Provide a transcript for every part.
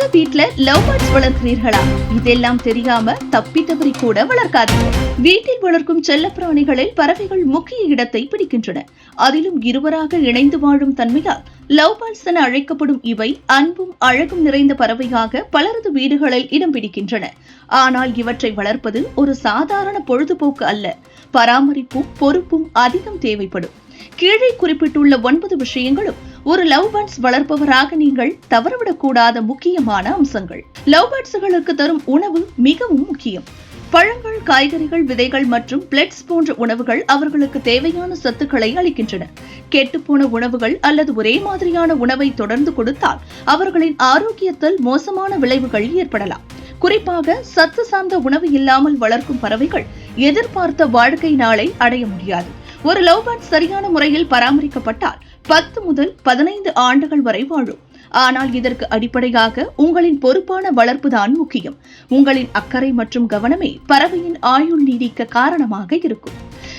உங்க வீட்ல love birds வளர்க்கிறீர்களா? இதெல்லாம் தெரியாம தப்பி தவறி கூட வளர்க்காதீங்க. வீட்டில் வளர்க்கும் செல்லப்பிராணிகளில் பறவைகள் முக்கிய இடத்தை பிடிக்கின்றன. அதிலும் இருவராக இணைந்து வாழும் தன்மையால் லவ் பேர்ட்ஸ் என அழைக்கப்படும் இவை அன்பும் அழகும் நிறைந்த பறவையாக பலரது வீடுகளில் இடம் பிடிக்கின்றன. ஆனால் இவற்றை வளர்ப்பது ஒரு சாதாரண பொழுதுபோக்கு அல்ல. பராமரிப்பும் பொறுப்பும் அதிகம் தேவைப்படும். கீழே குறிப்பிட்டுள்ள ஒன்பது விஷயங்களும் ஒரு லவ் பேர்ட்ஸ் வளர்ப்பவராக நீங்கள் தவறவிடக்கூடாத முக்கியமான அம்சங்கள். லவ் பேர்ட்ஸ்களுக்கு தரும் உணவு மிகவும் முக்கியம். பழங்கள் காய்கறிகள் விதைகள் மற்றும் பிளட்ஸ் போன்ற உணவுகள் அவர்களுக்கு தேவையான சத்துக்களை அளிக்கின்றன. கெட்டுப்போன உணவுகள் அல்லது ஒரே மாதிரியான உணவை தொடர்ந்து கொடுத்தால் அவர்களின் ஆரோக்கியத்தில் மோசமான விளைவுகள் ஏற்படலாம். குறிப்பாக சத்து சார்ந்த உணவு இல்லாமல் வளர்க்கும் பறவைகள் எதிர்பார்த்த வாழ்க்கை நாளை அடைய முடியாது. ஒரு லவ் பேர்ட் சரியான முறையில் பராமரிக்கப்பட்டால் பத்து முதல் பதினைந்து ஆண்டுகள் வரை வாழும். ஆனால் இதற்கு அடிப்படையாக உங்களின் பொறுப்பான வளர்ப்பு தான் முக்கியம். உங்களின் அக்கறை மற்றும் கவனமே பறவையின் ஆயுள் நீடிக்க காரணமாக இருக்கும்.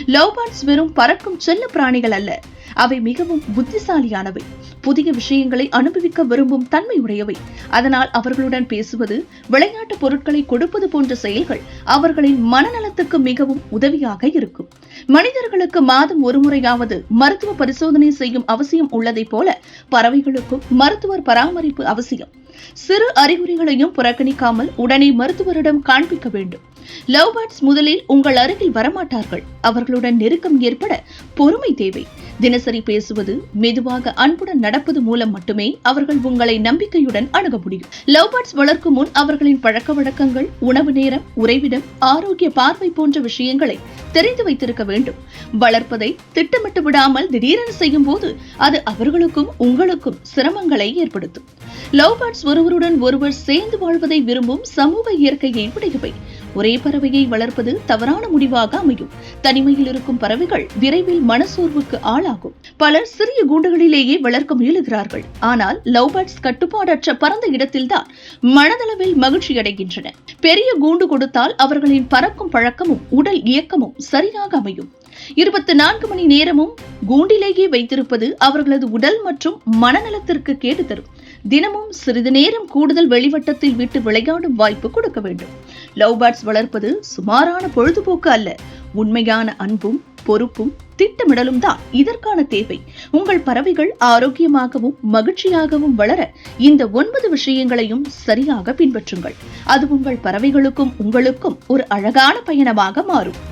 லவ்பர்ட்ஸ் வெறும் பறக்கும் செல்ல பிராணிகள் அல்ல. அவை மிகவும் புத்திசாலியானவை. புதிய விஷயங்களை அனுபவிக்க விரும்பும் தன்மை உடையவை அதனால் அவர்களுடன் பேசுவது விளையாட்டு பொருட்களை கொடுப்பது போன்ற செயல்கள் அவர்களின் மனநலத்துக்கு மிகவும் உதவியாக இருக்கும். மனிதர்களுக்கு மாதம் ஒரு முறையாவது மருத்துவ பரிசோதனை செய்யும் அவசியம் உள்ளதைப் போல பறவைகளுக்கும் மருத்துவர் பராமரிப்பு அவசியம். சிறு அறிகுறிகளையும் புறக்கணிக்காமல் உடனே மருத்துவரிடம் காண்பிக்க வேண்டும். லவ் பேர்ட்ஸ் முதலில் உங்கள் அருகில் வரமாட்டார்கள். அவர்களுடன் நெருக்கம் ஏற்பட பொறுமை தேவை. தினசரி பேசுவது மெதுவாக அன்புடன் நடப்பது மூலம் மட்டுமே அவர்கள் உங்களை நம்பிக்கையுடன் அணுக முடியும். லவ் பேர்ட்ஸ் வளர்க்கும் முன் அவர்களின் பழக்க வழக்கங்கள் உணவு நேரம் உறைவிடம் ஆரோக்கிய பார்வை போன்ற விஷயங்களை தெரிந்து வைத்திருக்க வேண்டும். வளர்ப்பதை திட்டமிட்டு விடாமல் திடீரென செய்யும் போது அது அவர்களுக்கும் உங்களுக்கும் சிரமங்களை ஏற்படுத்தும். லவ் பேர்ட்ஸ் ஒருவருடன் ஒருவர் சேர்ந்து வாழ்வதை விரும்பும் சமூக இயற்கையை உடையவை. ஒரே பறவையை வளர்ப்பது தவறான முடிவாக அமையும். தனிமையில் இருக்கும் பறவைகள் விரைவில் மனசோர்வுக்கு ஆளாகும். பலர் சிறிய கூண்டுகளிலேயே வளர்க்க முயலுகிறார்கள். ஆனால் லவ் பேர்ட்ஸ் கட்டுப்பாடற்ற பரந்த இடத்தில்தான் மனதளவில் மகிழ்ச்சி அடைகின்றன. பெரிய கூண்டு கொடுத்தால் அவர்களின் பறக்கும் பழக்கமும் உடல் இயக்கமும் சரியாக அமையும். இருபத்தி நான்கு மணி நேரமும் கூண்டிலேயே வைத்திருப்பது அவர்களது உடல் மற்றும் மனநலத்திற்கு கேடு தரும். தினமும் சிறிது நேரம் கூடுதல் வெளிவட்டத்தில் விட்டு விளையாடும் வாய்ப்பு கொடுக்க வேண்டும். லவ் பேர்ட்ஸ் வளர்ப்பது சுமாரான பொழுதுபோக்கு அல்ல. உண்மையான அன்பும் பொறுப்பும் திட்டமிடலும் தான் இதற்கான தேவை. உங்கள் பறவைகள் ஆரோக்கியமாகவும் மகிழ்ச்சியாகவும் வளர இந்த ஒன்பது விஷயங்களையும் சரியாக பின்பற்றுங்கள். அது உங்கள் பறவைகளுக்கும் உங்களுக்கும் ஒரு அழகான பயணமாக மாறும்.